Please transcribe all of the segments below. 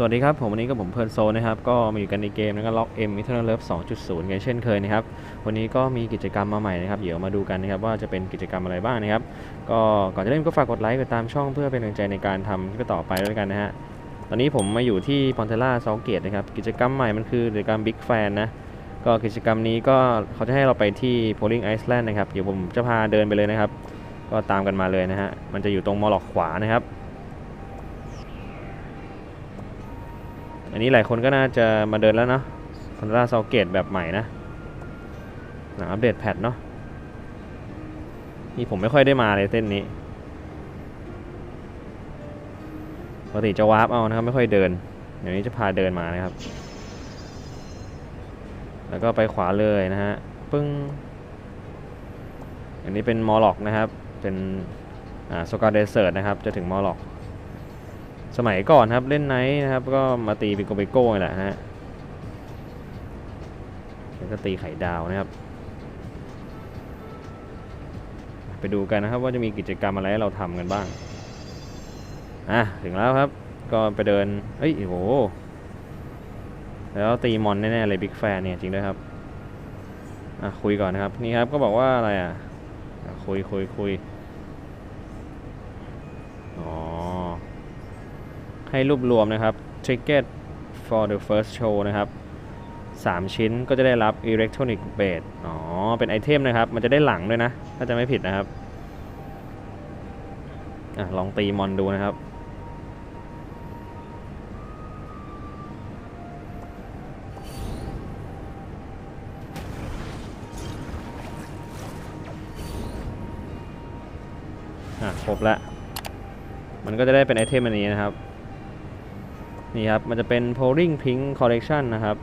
สวัสดีครับ ผมวันนี้ก็ผมเพลินโซนะครับ ก็มาอยู่กันในเกมแล้วก็ล็อก M Eternal Love 2.0กันเช่นเคยนะครับ วันนี้ก็มีกิจกรรมมาใหม่นะครับ เดี๋ยวมาดูกันนะครับว่าจะเป็นกิจกรรมอะไรบ้างนะครับ ก็ก่อนจะเล่นก็ฝากกดไลค์กดตามช่องเพื่อเป็นกำลังใจในการทำก็ต่อไปด้วยกันนะฮะ ตอนนี้ผมมาอยู่ที่พอนเทล่าเซาเกตนะครับ กิจกรรมใหม่มันคือกิจกรรม Big Fan นะ ก็กิจกรรมนี้ก็เขาจะให้เราไปที่ Polling Iceland นะครับ เดี๋ยวผมจะพาเดินไปเลยนะครับ ก็ตามกันมาเลยนะฮะ มันจะอยู่ตรงมอลล็อกขวานะครับ อันนี้หลายคนก็น่าจะมาเดินแล้วเนาะคอนราซาเกตแบบใหม่นะหลังอัปเดตแพทเนาะนี่ผมไม่ค่อยได้มาเลยเส้นนี้ปกติจะวาร์ปเอานะครับ ไม่ค่อยเดินเดี๋ยวนี้จะพาเดินมานะครับ แล้วก็ไปขวาเลยนะฮะปึ้ง อันนี้เป็นมอลล็อกนะครับ เป็นอ่าโซกาเดเซอร์นะครับ จะถึงมอลล็อก สมัยก่อนครับเล่นไนท์นะครับ ก็มาตีปิโกปิโก้แหละฮะแล้วก็ตีไข่ดาวนะครับ ไปดูกันนะครับว่าจะมีกิจกรรมอะไรให้เราทำกันบ้างอะถึงแล้วครับ ก็ไปเดินเอ้ยโหแล้วตีมอนแน่ๆเลยบิ๊กแฟนเนี่ยจริงด้วยครับอะคุยก่อนนะครับนี่ครับก็บอกว่าอะไรอะอะคุยคุยคุยอ๋อ ให้รวบรวมนะครับ Ticket for the first show นะครับ 3 ชิ้นก็จะได้รับ Electronic b a d อ๋อ เป็นไอเทมนะครับ มันจะได้หลังด้วยนะ ถ้าจะไม่ผิดนะครับอะลองตีมอนดูนะครับ อะ ครบแล้ว มันก็จะได้เป็นไอเทมอันนี้นะครับ นี่ครับ มันจะเป็น polling pink collection นะครับ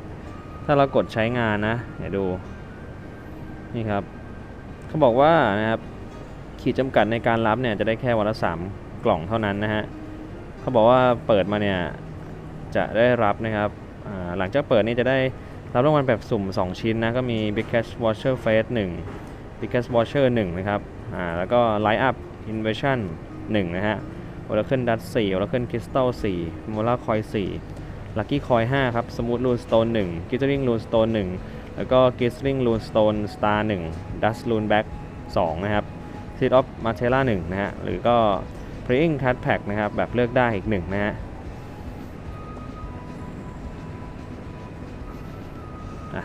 ถ้าเรากดใช้งานนะเดี๋ยวดู นี่ครับ เขาบอกว่านะครับ ขีดจำกัดในการรับเนี่ยจะได้แค่วันละ3กล่องเท่านั้นนะฮะ เขาบอกว่าเปิดมาเนี่ยจะได้รับนะครับ หลังจากเปิดนี่จะได้รับรางวัลแบบสุ่ม 2 ชิ้นนะ ก็มี Big Cash Voucher Face 1 Big Cash Voucher 1 นะครับ อ่า แล้วก็ Light Up Invasion 1 นะฮะ โอราเคิลดัตสี่โอราเคิลคริสตัลสี่โมล่าคอยสี่ลักกี้คอยห้าครับสมูทลูนสโตนหนึ่งกิสติงลูนสโตนหนึ่งแล้วก็กิสติงลูนสโตนสตาร์หนึ่งดัสลูนแบ็กสองนะครับซีดออฟมาเชล่าหนึ่งนะฮะหรือก็พรีอิงคัตแพ็กนะครับ แบบเลือกได้อีกหนึ่งนะฮะ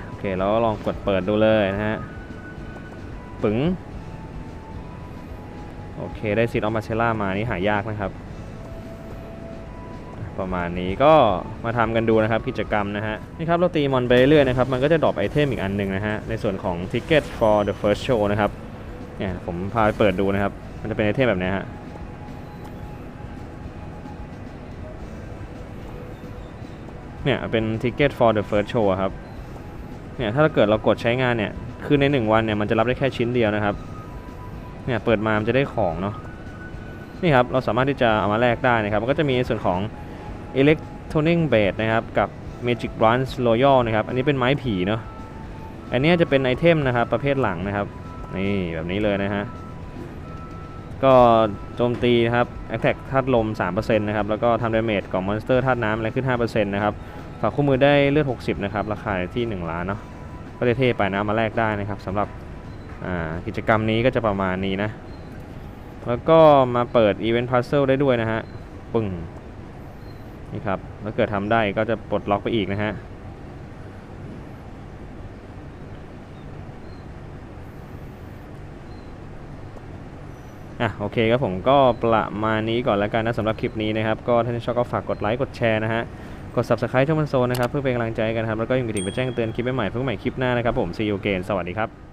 โอเคเราก็ลองกดเปิดดูเลยนะฮะ ปึ๋ง โอเค ได้ซีดออฟมาเชล่ามานี่หายากนะครับ ประมาณนี้ก็มาทำกันดูนะครับกิจกรรมนะฮะ นี่ครับเราตีมอนไปเรื่อยนะครับ มันก็จะดรอปไอเทมอีกอันหนึ่งนะฮะ ในส่วนของ Ticket for the first show นะครับเนี่ยผมพาไปเปิดดูนะครับ มันจะเป็นไอเทมแบบนี้ฮะเนี่ยเป็น Ticket for the first show ครับเนี่ยถ้าเกิดเรากดใช้งานเนี่ย คือใน 1 วันเนี่ยมันจะรับได้แค่ชิ้นเดียวนะครับ เนี่ยเปิดมามันจะได้ของเนาะนี่ครับเราสามารถที่จะเอามาแลกได้นะครับมันก็จะมีในส่วนของ Electronic b a d นะครับกับ Magic Bronze Royal นะครับอันนี้เป็นไม้ผีเนาะอันเนี้ยจะเป็นไอเทมนะครับประเภทหลังนะครับนี่แบบนี้เลยนะฮะก็โจมตีนะครับ Attack ธาตุลม 3%นะครับแล้วก็ทำดาเมจของมอนสเตอร์ธาตุน้ำอะไรขึ้น 5%นะครับฝากคู่มือได้เลือด 60 นะครับ ราคาที่ 1 ล้านเนาะก็เท่ไปนะมาแลกได้นะครับสำหรับ อ่ากิจกรรมนี้ก็จะประมาณนี้นะ แล้วก็มาเปิด Event Puzzle ได้ด้วยนะฮะ ปึ้ง นี่ครับ แล้วเกิดทำได้ก็จะปลดล็อกไปอีกนะฮะอะโอเคครับผมก็ประมาณนี้ก่อนแล้วกันนะสำหรับคลิปนี้นะครับ ก็ถ้านชอบก็ฝากกดไลค์กดแชร์นะฮะ กด subscribe ช่องมันโซนนะครับ เพื่อเป็นกำลังใจกันครับ แล้วก็ยังมีถึงไปแจ้งเตือนคลิปใหม่ๆเพื่อใหม่คลิปหน้านะครับผม see you again สวัสดีครับ